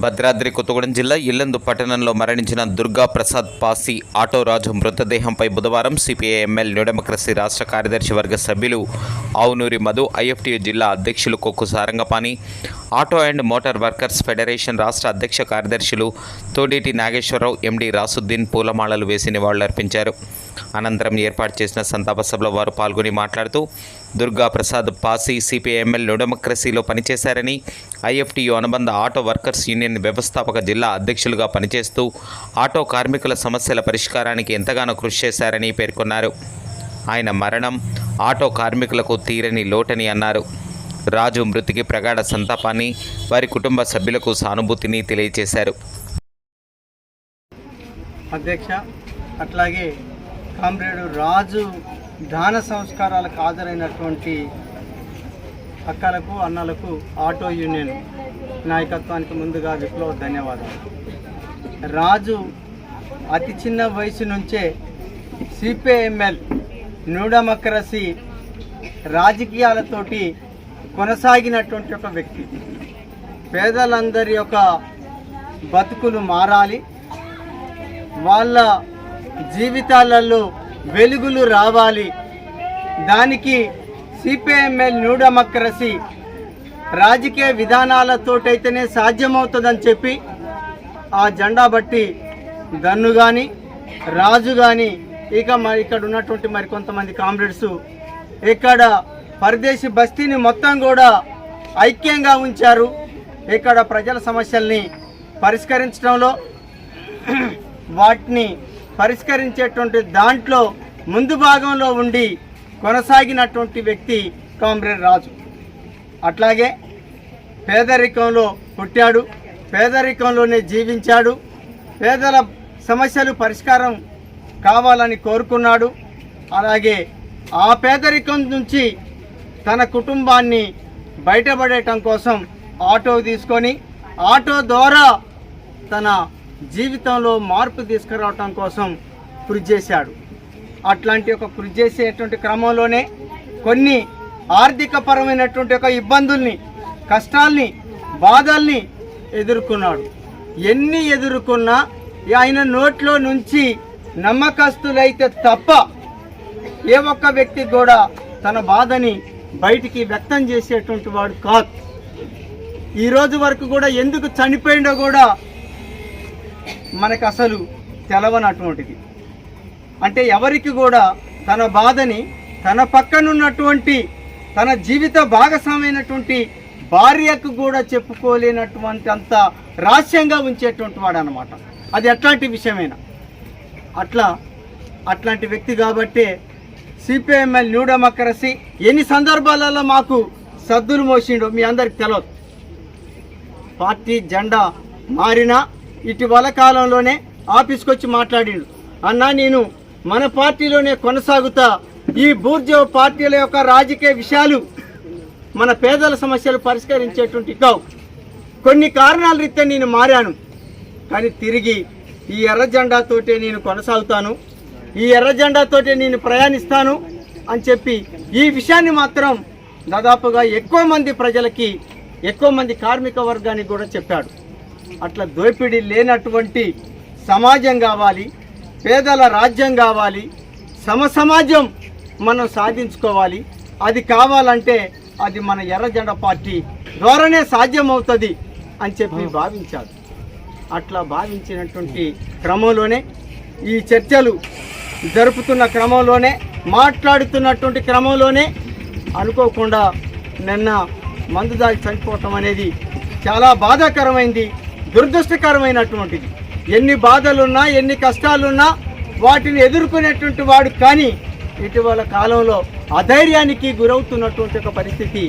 భద్రాద్రి కొత్తగూడెం జిల్లా ఇల్లందు పట్టణంలో మరణించిన దుర్గా ప్రసాద్ పాసి ఆటోరాజు మృతదేహంపై బుధవారం సిపిఐ ఎమ్మెల్ న్యూడెమోక్రసీ రాష్ట్ర కార్యదర్శి వర్గ సభ్యులు ఆవునూరి మధు ఐఎఫ్టీ జిల్లా అధ్యక్షులు Kokku Sarangapani auto and motor workers federation రాష్ట్ర అధ్యక్ష కార్యదర్శులు తోడేటి నాగేశ్వరరావు ఎండి రాసుద్దీన్ పూలమాలలు వేసి నివాళులర్పించారు. అనంతరం ఏర్పాటు చేసిన సంతాప సభలో వారు పాల్గొని మాట్లాడుతూ దుర్గా ప్రసాద్ పాసి సిపిఐఎంఎల్ డెమోక్రసీలో పనిచేశారని ఐఎఫ్టియు అనుబంధ ఆటో వర్కర్స్ యూనియన్ వ్యవస్థాపక జిల్లా అధ్యక్షులుగా పనిచేస్తూ ఆటో కార్మికుల సమస్యల పరిష్కారానికి ఎంతగానో కృషి చేశారని పేర్కొన్నారు. ఆయన మరణం ఆటో కార్మికులకు తీరని లోటని అన్నారు. రాజు మృతికి ప్రగాఢ సంతాపాన్ని వారి కుటుంబ సభ్యులకు సానుభూతిని తెలియజేశారు అధ్యక్ష అట్లాగే కామ్రేడు రాజు దాన సంస్కారాలకు హాజరైనటువంటి అక్కలకు అన్నలకు ఆటో యూనియన్ నాయకత్వానికి ముందుగా విప్లవ ధన్యవాదాలు. రాజు అతి చిన్న వయసు నుంచే సిపిఐఎంఎల్ న్యూ రాజకీయాలతోటి కొనసాగినటువంటి ఒక వ్యక్తి. పేదలందరి యొక్క బతుకులు మారాలి. వాళ్ళ జీవితాలలో వెలుగులు రావాలి. దానికి సిపిఐఎంఎల్ న్యూ రాజకీయ విధానాలతోటైతేనే సాధ్యమవుతుందని చెప్పి ఆ జెండా బట్టి గన్ను కానీ రాజు కానీ ఇక మరి ఇక్కడ ఉన్నటువంటి మరి కొంతమంది కామ్రేడ్స్ ఇక్కడ పరదేశీ బస్తీని మొత్తం కూడా ఐక్యంగా ఉంచారు. ఇక్కడ ప్రజల సమస్యల్ని పరిష్కరించడంలో వాటిని పరిష్కరించేటువంటి దాంట్లో ముందు భాగంలో ఉండి కొనసాగినటువంటి వ్యక్తి కామ్రేడ్ రాజు. అట్లాగే పేదరికంలో పుట్టాడు పేదరికంలోనే జీవించాడు పేదల సమస్యలు పరిష్కారం కావాలని కోరుకున్నాడు. అలాగే ఆ పేదరికం నుంచి తన కుటుంబాన్ని బయటపడేయటం కోసం ఆటో తీసుకొని ఆటో ద్వారా తన జీవితంలో మార్పు తీసుకురావటం కోసం కృషి చేశాడు. అట్లాంటి ఒక కృషి చేసేటువంటి క్రమంలోనే కొన్ని ఆర్థిక పరమైనటువంటి ఒక ఇబ్బందుల్ని కష్టాల్ని బాధల్ని ఎదుర్కొన్నాడు. ఎన్ని ఎదుర్కొన్నా ఆయన నోట్లో నుంచి నమ్మకస్తులైతే తప్ప ఏ ఒక్క వ్యక్తి కూడా తన బాధని బయటికి వ్యక్తం చేసేటువంటి వాడు కాదు. ఈ రోజు వరకు కూడా ఎందుకు చనిపోయిండో కూడా మనకు అసలు తెలవనటువంటిది. అంటే ఎవరికి కూడా తన బాధని తన పక్కనున్నటువంటి తన జీవిత భాగస్వామైనటువంటి భార్యకు కూడా చెప్పుకోలేనటువంటి అంత రహస్యంగా ఉంచేటువంటి వాడు అనమాట అది ఎట్లాంటి విషయమైనా? అట్లా అట్లాంటి వ్యక్తి కాబట్టే సిపిఎంఎల్ న్యూ డెమోక్రసీ ఎన్ని సందర్భాలలో మాకు సద్దులు మోసిండో మీ అందరికి తెలియదు పార్టీ జెండా మారినా ఇటీవల కాలంలోనే ఆఫీస్కి వచ్చి మాట్లాడిండు. అన్నా నేను మన పార్టీలోనే కొనసాగుతా ఈ బూర్జో పార్టీల యొక్క రాజకీయ విషయాలు మన పేదల సమస్యలు పరిష్కరించేటువంటి కావు కొన్ని కారణాల రీత్యా నేను మారాను. కానీ తిరిగి ఈ ఎర్ర జెండాతోటే నేను కొనసాగుతాను. ఈ ఎర్ర జెండాతోటే నేను ప్రయాణిస్తాను అని చెప్పి ఈ విషయాన్ని మాత్రం దాదాపుగా ఎక్కువ మంది ప్రజలకి ఎక్కువ మంది కార్మిక వర్గానికి కూడా చెప్పాడు. అట్లా దోపిడీ లేనటువంటి సమాజం కావాలి పేదల రాజ్యం కావాలి సమసమాజం మనం సాధించుకోవాలి. అది కావాలంటే అది మన ఎర్ర జెండా పార్టీ ద్వారానే సాధ్యమవుతుంది అని చెప్పి భావించాడు అట్లా భావించినటువంటి క్రమంలోనే ఈ చర్చలు జరుపుతున్న క్రమంలోనే మాట్లాడుతున్నటువంటి క్రమంలోనే అనుకోకుండా నిన్న మందు దాగి చనిపోవటం అనేది చాలా బాధాకరమైంది దురదృష్టకరమైనటువంటిది. ఎన్ని బాధలున్నా ఎన్ని కష్టాలున్నా వాటిని ఎదుర్కొనేటువంటి వాడు కానీ ఇటీవల కాలంలో అధైర్యానికి గురవుతున్నటువంటి ఒక పరిస్థితి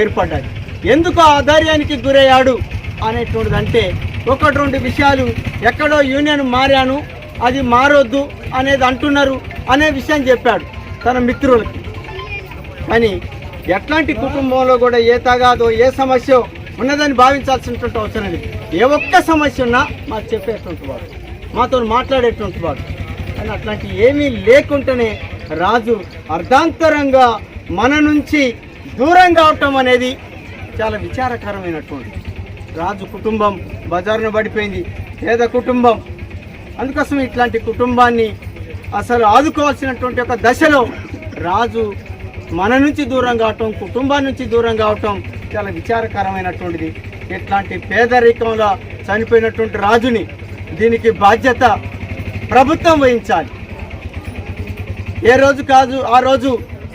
ఏర్పడ్డది. ఎందుకు అధైర్యానికి గురయ్యాడు అనేటువంటిది అంటే ఒకటి రెండు విషయాలు ఎక్కడో యూనియన్ మారాను అది మారొద్దు అనేది అంటున్నారు అనే విషయం చెప్పాడు తన మిత్రులకి. కానీ ఎట్లాంటి కుటుంబంలో కూడా ఏ తగాదో ఏ సమస్య ఉన్నదని భావించాల్సినటువంటి అవసరం లేదు. ఏ ఒక్క సమస్య ఉన్నా మాకు చెప్పేటువంటి వాడు మాతో మాట్లాడేటువంటి వాడు. కానీ అట్లాంటి ఏమీ లేకుంటేనే రాజు అర్ధాంతరంగా మన నుంచి దూరం కావటం అనేది చాలా విచారకరమైనటువంటి రాజు కుటుంబం బజారును పడిపోయింది పేద కుటుంబం. అందుకోసం ఇట్లాంటి కుటుంబాన్ని అసలు ఆదుకోవాల్సినటువంటి ఒక దశలో రాజు మన నుంచి దూరం కావటం కుటుంబం నుంచి దూరం కావటం చాలా విచారకరమైనటువంటిది. ఇట్లాంటి పేదరికంలో చనిపోయినటువంటి రాజుని దీనికి బాధ్యత ప్రభుత్వం వహించాలి. ఏ రోజు కాదు ఆ రోజు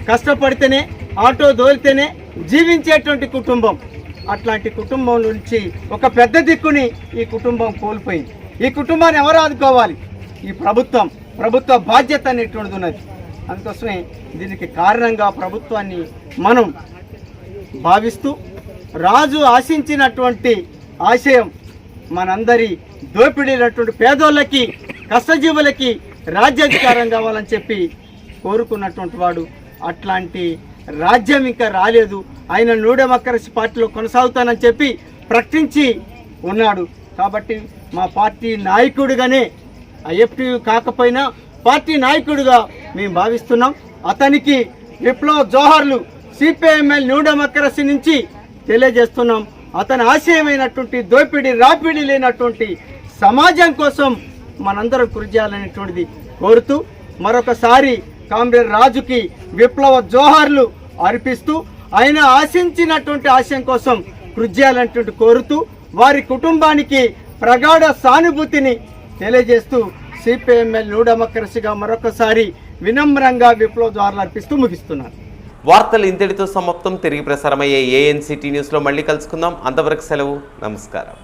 కష్టపడితేనే ఆటో దోలితేనే జీవించేటువంటి కుటుంబం. అట్లాంటి కుటుంబం నుంచి ఒక పెద్ద దిక్కుని ఈ కుటుంబం కోల్పోయింది. ఈ కుటుంబాన్ని ఎవరు ఆదుకోవాలి? ఈ ప్రభుత్వం ప్రభుత్వ బాధ్యత అనేటువంటిది ఉన్నది. అందుకోసమే దీనికి కారణంగా ప్రభుత్వాన్ని మనం భావిస్తూ రాజు ఆశించినటువంటి ఆశయం మనందరి దోపిడీలటువంటి పేదోళ్ళకి కష్టజీవులకి రాజ్యాధికారం కావాలని చెప్పి కోరుకున్నటువంటి వాడు. అట్లాంటి రాజ్యం ఇంకా రాలేదు. ఆయన న్యూ డెమోక్రసీ పార్టీలో కొనసాగుతానని చెప్పి ప్రకటించి ఉన్నాడు. కాబట్టి మా పార్టీ నాయకుడిగానే ఐఎఫ్టీ కాకపోయినా పార్టీ నాయకుడిగా మేము భావిస్తున్నాం. అతనికి విప్లవ జోహర్లు సిపిఐఎంఎల్ న్యూ డెమోక్రసీ నుంచి తెలియజేస్తున్నాం. అతని ఆశయమైనటువంటి దోపిడీ రాపిడి లేనటువంటి సమాజం కోసం మనందరం కృషి చేయాలనేటువంటిది కోరుతూ మరొకసారి కామ్రేడ్ రాజుకి విప్లవ జోహార్లు అర్పిస్తూ ఆయన ఆశించినటువంటి ఆశయం కోసం కృషి చేయాలనేటువంటి కోరుతూ వారి కుటుంబానికి ప్రగాఢ సానుభూతిని తెలియజేస్తూ సిపిఎంఎల్ న్యూ డెమోక్రసీగా మరొకసారి వినమ్రంగా విప్లవ జోహార్లు అర్పిస్తూ ముగిస్తున్నారు. వార్తలు ఇంతటితో సమాప్తం. తిరిగి ప్రసారమయ్యే ఏఎన్సిటీ న్యూస్లో మళ్ళీ కలుసుకుందాం. అంతవరకు సెలవు. నమస్కారం.